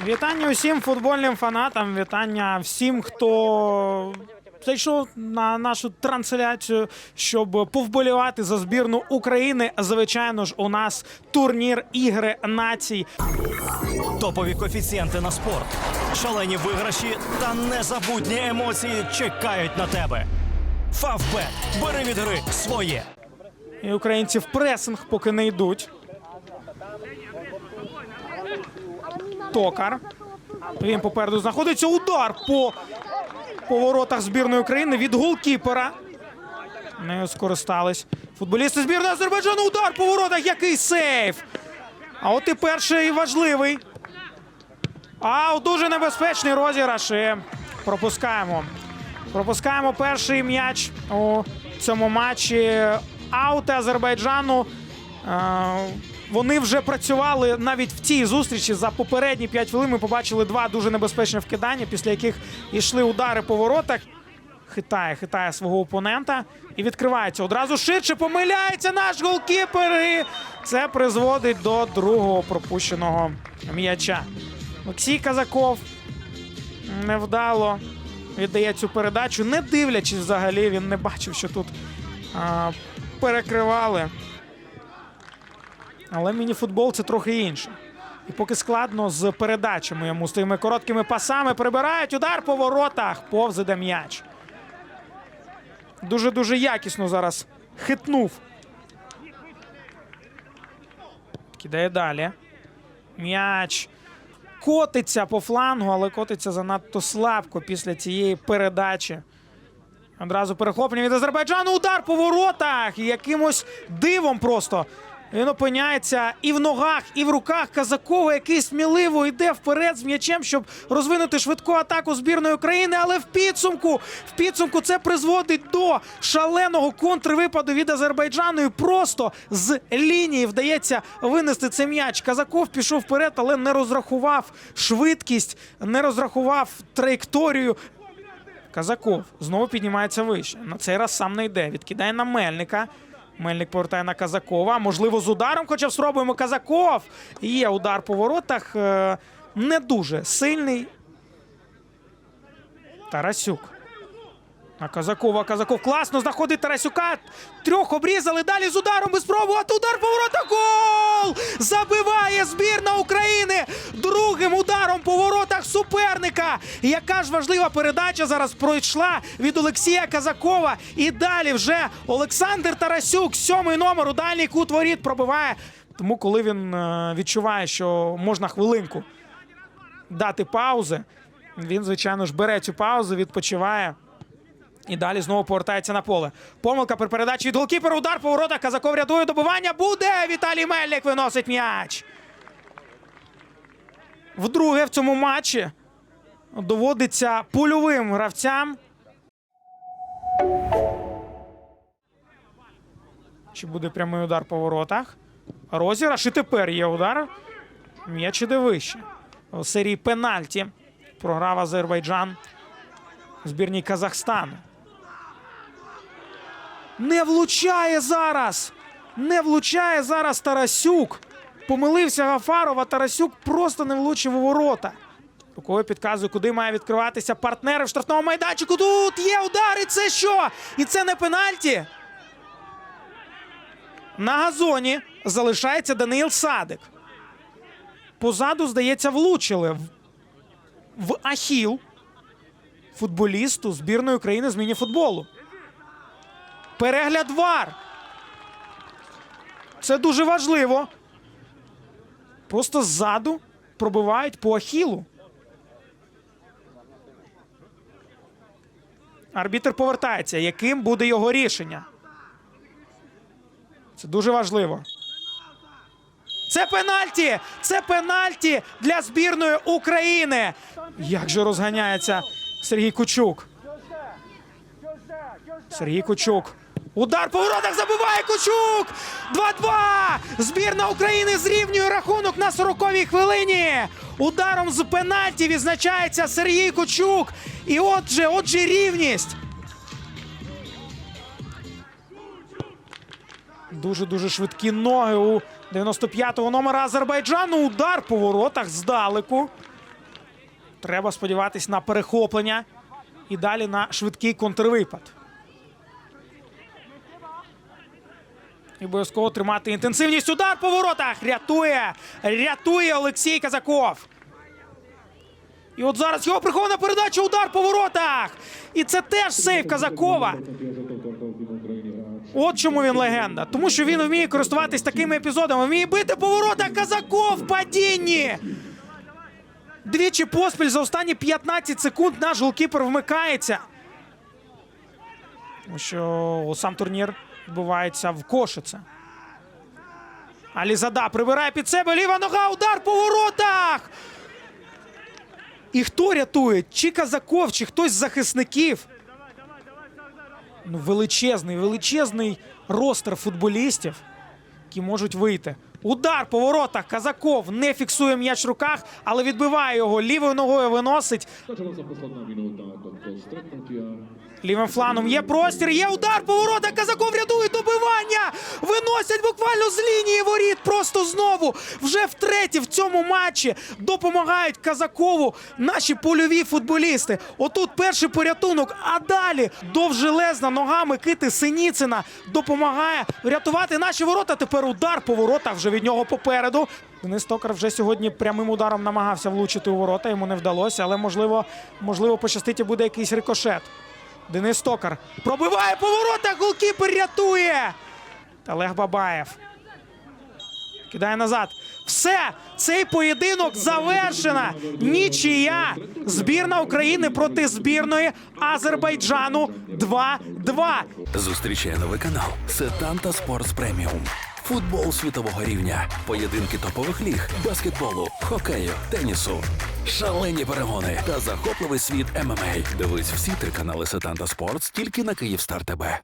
Вітання усім футбольним фанатам. Вітання всім, хто зайшов на нашу трансляцію, щоб повболівати за збірну України. Звичайно ж, у нас турнір ігри націй. Топові коефіцієнти на спорт, шалені виграші та незабутні емоції чекають на тебе. Фавбет. Бери від гри своє. І українці в пресинг поки не йдуть. Токар. Він попереду знаходиться. Удар по поворотах збірної України від голкіпера. Не скористались. Футболісти збірної Азербайджану. Удар по воротах. Який сейф! А от і перший важливий. А дуже небезпечний розіграш. І Пропускаємо. Пропускаємо перший м'яч у цьому матчі. Аути Азербайджану. Вони вже працювали навіть в цій зустрічі. За попередні 5 хвилин ми побачили два дуже небезпечні вкидання, після яких йшли удари по воротах. Хитає, хитає свого опонента і відкривається. Одразу ширше помиляється наш голкіпер. І це призводить до другого пропущеного м'яча. Олексій Казаков невдало віддає цю передачу, не дивлячись взагалі, він не бачив, що тут а, перекривали. Але мініфутбол це трохи інше. І поки складно з передачами йому з тими короткими пасами прибирають удар по воротах, повз іде м'яч. Дуже-дуже якісно зараз хитнув. Кидає далі. М'яч котиться по флангу, але котиться занадто слабко після цієї передачі. Одразу перехоплення від Азербайджану. Удар по воротах. Якимось дивом просто. Він опиняється і в ногах, і в руках Казакова, який сміливо йде вперед з м'ячем, щоб розвинути швидку атаку збірної України. Але в підсумку, в підсумку це призводить до шаленого контрвипаду від Азербайджану. І просто з лінії вдається винести цей м'яч. Казаков пішов вперед, але не розрахував швидкість, не розрахував траєкторію. Казаков знову піднімається вище. На цей раз сам не йде. Відкидає на Мельника. Мельник повертає на Казакова. Можливо, з ударом, хоча б спробуємо Казаков. Є удар по воротах. Е, Не дуже сильний. Тарасюк. На Казакова. Казаков класно знаходить Тарасюка. Трьох обрізали. Далі з ударом без спробувати. Удар по воротах. Гол! Забиває збірна України другим ударом по воротах суперника. Яка ж важлива передача зараз пройшла від Олексія Казакова. І далі вже Олександр Тарасюк, сьомий номер у дальній кут воріт пробиває. Тому, коли він е, відчуває, що можна хвилинку дати паузи, він, звичайно ж, бере цю паузу, відпочиває. І далі знову повертається на поле. Помилка при передачі від голкіпера. Удар по воротах. Казаков рятує добивання. Буде. Віталій Мельник виносить м'яч. Вдруге в цьому матчі доводиться польовим гравцям. Чи буде прямий удар по воротах? Розіграш. І тепер є удар. М'яч іде вище. У серії пенальті програв Азербайджан збірній Казахстану. Не влучає зараз. Не влучає зараз Тарасюк. Помилився Гафаров, а Тарасюк просто не влучив у ворота. Рукою підказує, куди має відкриватися партнери в штрафному майданчику. Тут є удар, і це що? І це не пенальті. На газоні залишається Даниїл Садик. Позаду, здається, влучили в, Ахіл футболісту збірної України з мініфутболу. Перегляд вар. Це дуже важливо. Просто ззаду пробивають по ахілу. Арбітр повертається. Яким буде його рішення? Це дуже важливо. Це пенальті! Це пенальті для збірної України. Як же розганяється Сергій Кучук. Сергій Кучук. Удар по воротах забиває Кучук! 2-2! Збірна України зрівнює рахунок на 40-й хвилині. Ударом з пенальті відзначається Сергій Кучук. І отже, отже, рівність. Дуже-дуже швидкі ноги у 95-го номера Азербайджану. Удар по воротах здалеку. Треба сподіватись на перехоплення і далі на швидкий контрвипад. І обов'язково тримати інтенсивність. Удар по воротах. Рятує. Рятує Олексій Казаков. І от зараз його прихована передача. Удар по воротах. І це теж сейв Казакова. От чому він легенда. Тому що він вміє користуватись такими епізодами. Вміє бити по воротах Казаков в падінні. Двічі поспіль за останні 15 секунд наш голкіпер вмикається. Що сам турнір відбувається в Кошице. Алізада прибирає під себе ліва нога, удар по воротах. І хто рятує? Чи Казаков, чи хтось з захисників? Ну, величезний, величезний ростер футболістів, які можуть вийти. Удар по воротах. Казаков не фіксує м'яч в руках, але відбиває його лівою ногою виносить. Лівим фланом є простір, є удар по воротах. Казаков рятує добивання. Виносять буквально з лінії воріт. Просто знову вже втретє в цьому матчі допомагають Казакову наші польові футболісти. Отут перший порятунок, а далі довжелезна нога Микити Синіцина допомагає врятувати наші ворота. Тепер удар по воротах вже від нього попереду. Денис Токар вже сьогодні прямим ударом намагався влучити у ворота. Йому не вдалося, але можливо, можливо, пощастить і буде якийсь рикошет. Денис Токар пробиває по воротах, голкіпер рятує. Олег Бабаєв. Кидає назад. Все, цей поєдинок завершена. Нічия. Збірна України проти збірної Азербайджану 2-2. Зустрічає новий канал Сетанта Спортс Преміум. Футбол світового рівня, поєдинки топових ліг, баскетболу, хокею, тенісу, шалені перегони та захопливий світ ММА. Дивись всі три канали Сетанта Спортс тільки на Київстар ТБ.